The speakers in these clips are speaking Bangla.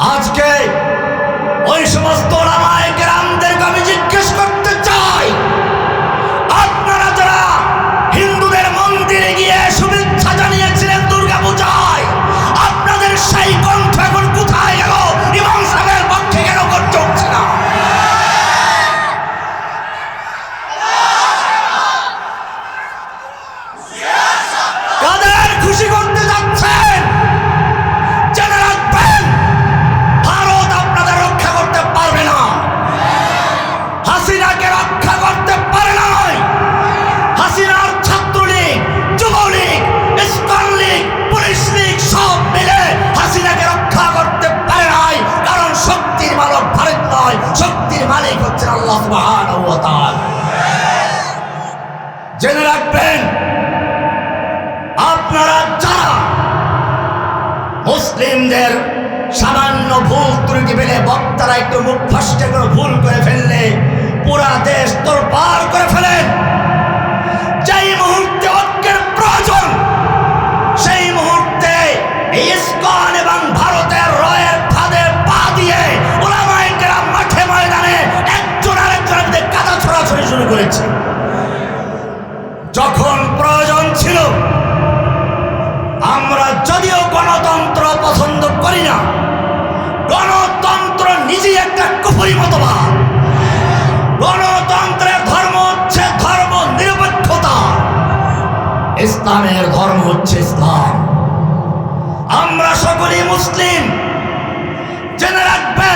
আজকে ওই সমস্ত ওলামায়ে মুসলিমদের সামান্য ভুল ত্রুটি পেলে বক্তারা একটু মুখ ফসকে করে ভুল করে ফেললে পুরা দেশ তোর পার করে ফেলেন যেই মুহূর্তে ঐক্যের প্রয়োজন, সেই মুহূর্তে ইস্কন এবং ভারতের রয়ের ফাঁদে পা দিয়ে ওলামায়ে কেরাম মাঠে ময়দানে একজন আরেকজনের দিকে কাদা ছড়াছড়ি শুরু করেছে। ইসলামের ধর্ম হচ্ছে ইসলাম। আমরা সকলেই মুসলিম। জেনে রাখবে,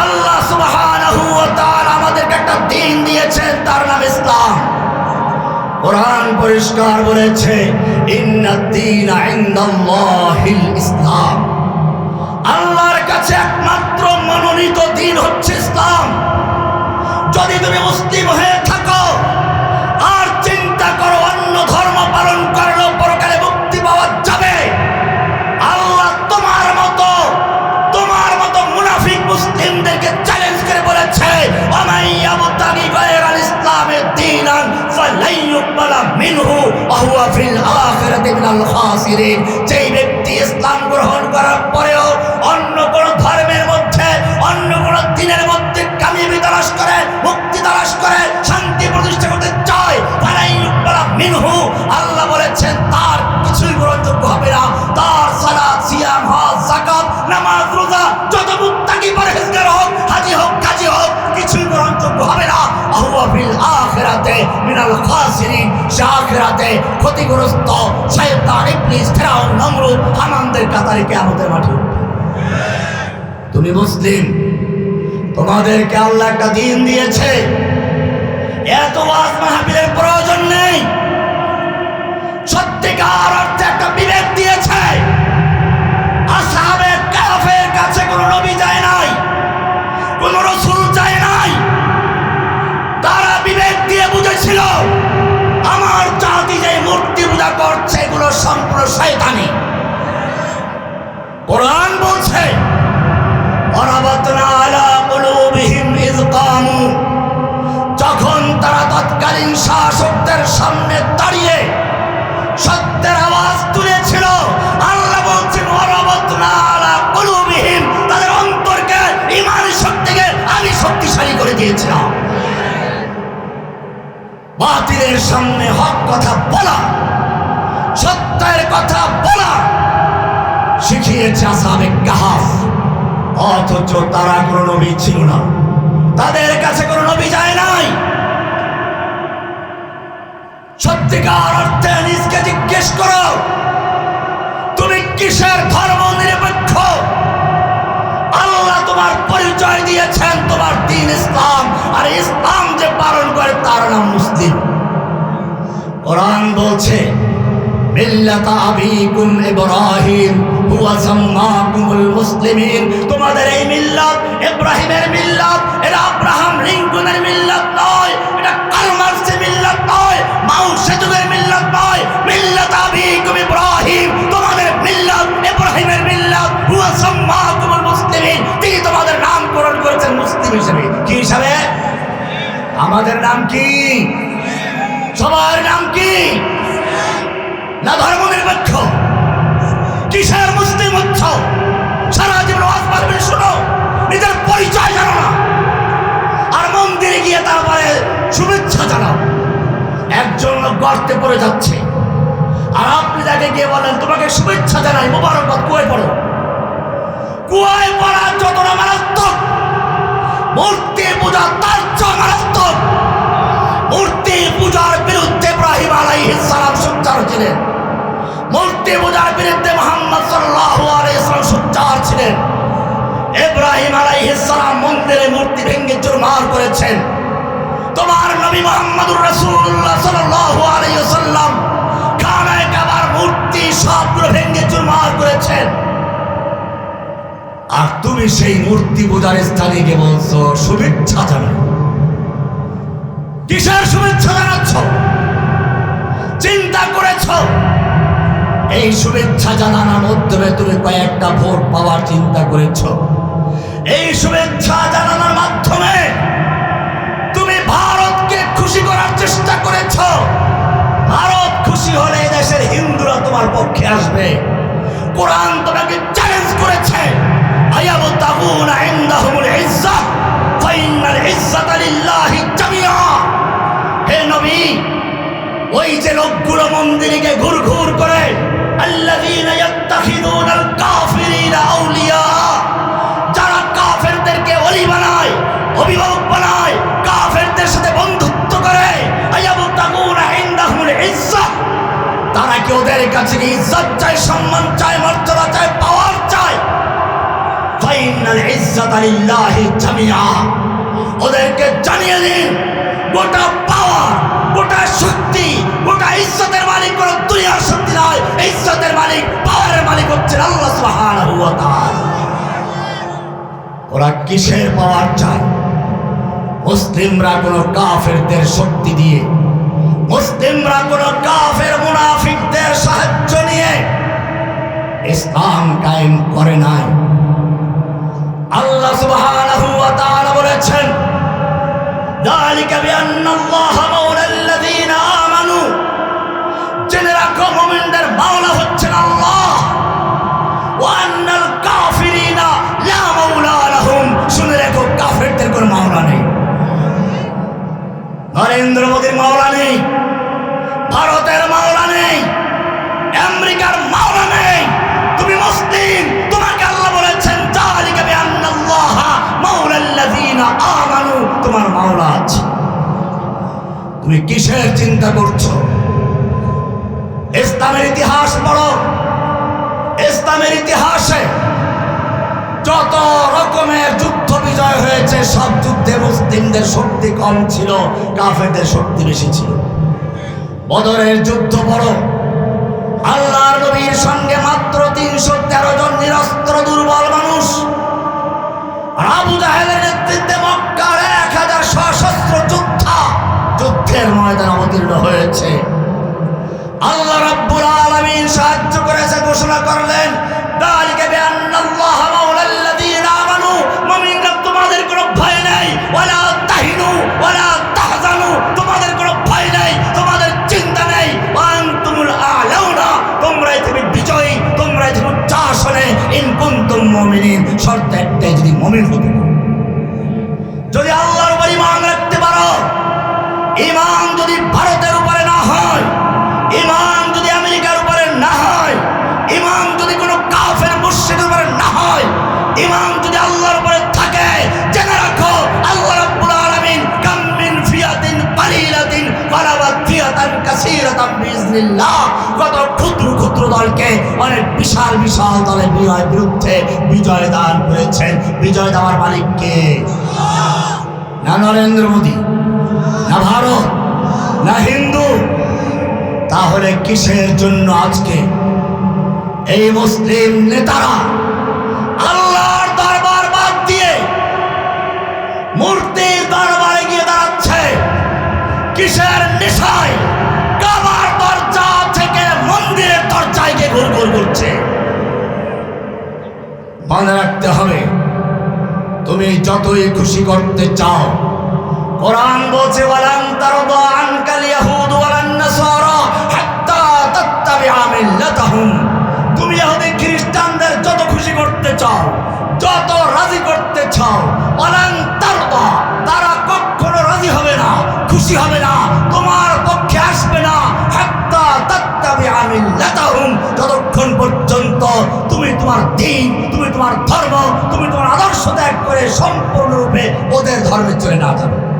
আল্লাহ তাআলা আমাদেরকে একটা দিন দিয়েছেন, তার নাম ইসলাম। কোরআন পরিষ্কার বলেছে ইসলাম। আল্লাহর কাছে একমাত্র মনোনীত দিন হচ্ছে ইসলাম। যদি তুমি মিনহু ওয়া হুয়া ফিল আখিরাতি মিনাল খাসিরিন। কাতারে কেমতের মাঠে। তুমি মুসলিম, তোমাদেরকে আল্লাহ একটা দিন দিয়েছে এত ওয়াজ মাহফিলের প্রয়োজন নেই সত্যিকার অর্থে একটা কোরআন বলছে যখন তারা তৎকালীন শাসকদের সামনে দাঁড়িয়ে সত্যের আওয়াজ তুলেছিল, আল্লাহ বলছেন কুলুবিহিম তাদের অন্তরকে ঈমান শক্তিকে আমি শক্তিশালী করে দিয়েছিলাম। বাতিলের সামনে হক কথা বলা, সত্যের কথা বলা শিখিয়েছে আসাবে কাহাফ। অথচ তারা কোনো নবী ছিল না। তাদের কাছে কোনো নবী যায় নাই। সত্যিকার অর্থে নিজকে জিজ্ঞেস করো, তুমি কিসের ধর্ম নিরপেক্ষ? আল্লাহ তোমার পরিচয় দিয়েছেন, তোমার দিন ইসলাম, আর ইসলাম যে পালন করে তার নাম মুসলিম। কোরআন বলছে, মিল্লাতা আবিকুম ইব্রাহিম মুসলিমিন। তোমাদের এই মিল্লাত ইব্রাহিমের মিল্লাত, এটা আব্রাহাম লিঙ্কনের মিল্লাত নয়, এটা কার্ল মার্কসের মিল্লাত নয় মাও সেতুকের মিল্লাত নয়। মিল্লাত আবিকুম ইব্রাহিম, তোমাদের মিল্লাত ইব্রাহিমের মিল্লাত হুয়া সাম্মাকুমুল মুসলিমিন। তিনি তোমাদের নামকরণ করেছেন মুসলিম হিসেবে। কি হিসাবে? আমাদের নাম কি? সবার নাম কি? পড়ে যাচ্ছে। আর আপনি তাকে গিয়ে বলেন, তোমাকে শুভেচ্ছা জানাই, মোবারকবাদ, কুয়ায় পড়ো। কুয়ায় পড়া যতটা মারাত্মক, মূর্তি পূজা তার চেয়ে মারাত্মক। মূর্তি পূজার বিরুদ্ধে ইব্রাহিম আলাইহিস সালাম সোচ্চার ছিলেন। মূর্তি পূজার বিরুদ্ধে মোহাম্মদ সাল্লাল্লাহু আলাইহি সাল্লাম ছিলেন। ইব্রাহিম আলাইহিস সালাম মন্দিরে মূর্তি ভেঙে চুরমার করেছেন। নবী মোহাম্মদুর রাসূলুল্লাহ সাল্লাল্লাহু আলাইহি ওয়াসাল্লাম খানায় কাবার মূর্তি সবগুলো ভেঙে চুরমার করেছেন। আর তুমি সেই মূর্তি পূজার স্থানে গিয়ে বলছো, শুভেচ্ছা জানাই কিসের শুভেচ্ছা জানাচ্ছ? চিন্তা করেছ? এই শুভেচ্ছা জানানোর মাধ্যমে তুমি কয়েকটা ভোট পাওয়ার চিন্তা করেছ। এই শুভেচ্ছা জানানোর মাধ্যমে করার চেষ্টা করেছ, ভারত খুশি হলে দেশের হিন্দুরা তোমার পক্ষে আসবে। কোরআন তোমাকে চ্যালেঞ্জ করেছে ওই যে লোকগুলো মন্দিরকে ঘুর ঘুর করে, আল্লাযীনা তারা কি ওদের কাছে কি ইজ্জত চায় সম্মান চায় মর্যাদা চায় পাওয়ার চায় ফাইনাল ইজ্জাত লিল্লাহি জামিআ ওদেরকে জানিয়ে দিন, গোটা পাওয়ার গোটা শক্তি, গোটা ইজ্জতের মালিক কোন দুনিয়ার শক্তি নয়। ইজ্জতের মালিক পাওয়ারের মালিক হচ্ছেন আল্লাহ সুবহানাহু ওয়া তাআলা। ওরা কিসের পাওয়ার চায়? মুসলিমরা কোনো কাফেরদের শক্তি দিয়ে মুসলিমরা কোন কাফের মুনাফিকদের সাহায্য নিয়ে ইসলাম কায়েম করে নাই। আল্লাহ নরেন্দ্র মোদীর মাওলা নেই, ভারতের মাওলা নেই, আমেরিকার মাওলা নেই। তুমি মুসলিম, তোমাকে আল্লাহ বলেছেন আমানু, তোমার মাওলা আছে। তুমি কিসের চিন্তা করছ? ইসলামের ইতিহাস পড়ো। ইসলামের ইতিহাসে যত রকমের যুদ্ধ বিজয় হয়েছে, সব যুদ্ধে মুসলিমদের শক্তি কম ছিল, কাফেরদের শক্তি বেশি ছিল। বদরের যুদ্ধ বড়। আল্লাহর নবীর সঙ্গে মাত্র তিনশো তেরো জন নিরস্ত্র দুর্বল মানুষ। আবু জাহেলের নেতৃত্বে মক্কার এক হাজার সশস্ত্র যোদ্ধা যুদ্ধের ময়দান অবতীর্ণ হয়েছে। আল্লাহ রাব্বুল আলামিন সাহায্য করেছে, ঘোষণা করলেন, দালিকা বিইজনিল্লাহ কত ক্ষুদ্র ক্ষুদ্র দলকে অনেক বিশাল বিশাল দলের বিজয় বিরুদ্ধে বিজয় দান করেছেন। বিজয় দেওয়ার মালিক কে? না নরেন্দ্র মোদী, না ভারত, না হিন্দু। তাহলে কিসের জন্য আজকে এই মুসলিম নেতারা আল্লাহর দরবার বাদ দিয়ে মূর্তির দরবারে গিয়ে দাঁড়াচ্ছে? কিসের নেশায়? করছে মনে রাখতে হবে। তুমি যতই খুশি করতে চাও। কোরআন বলছে তুমি ইহুদি খ্রিস্টানদের যত খুশি করতে চাও ত্যাগ করে সম্পূর্ণরূপে ওদের ধর্মে চলে না যাবে।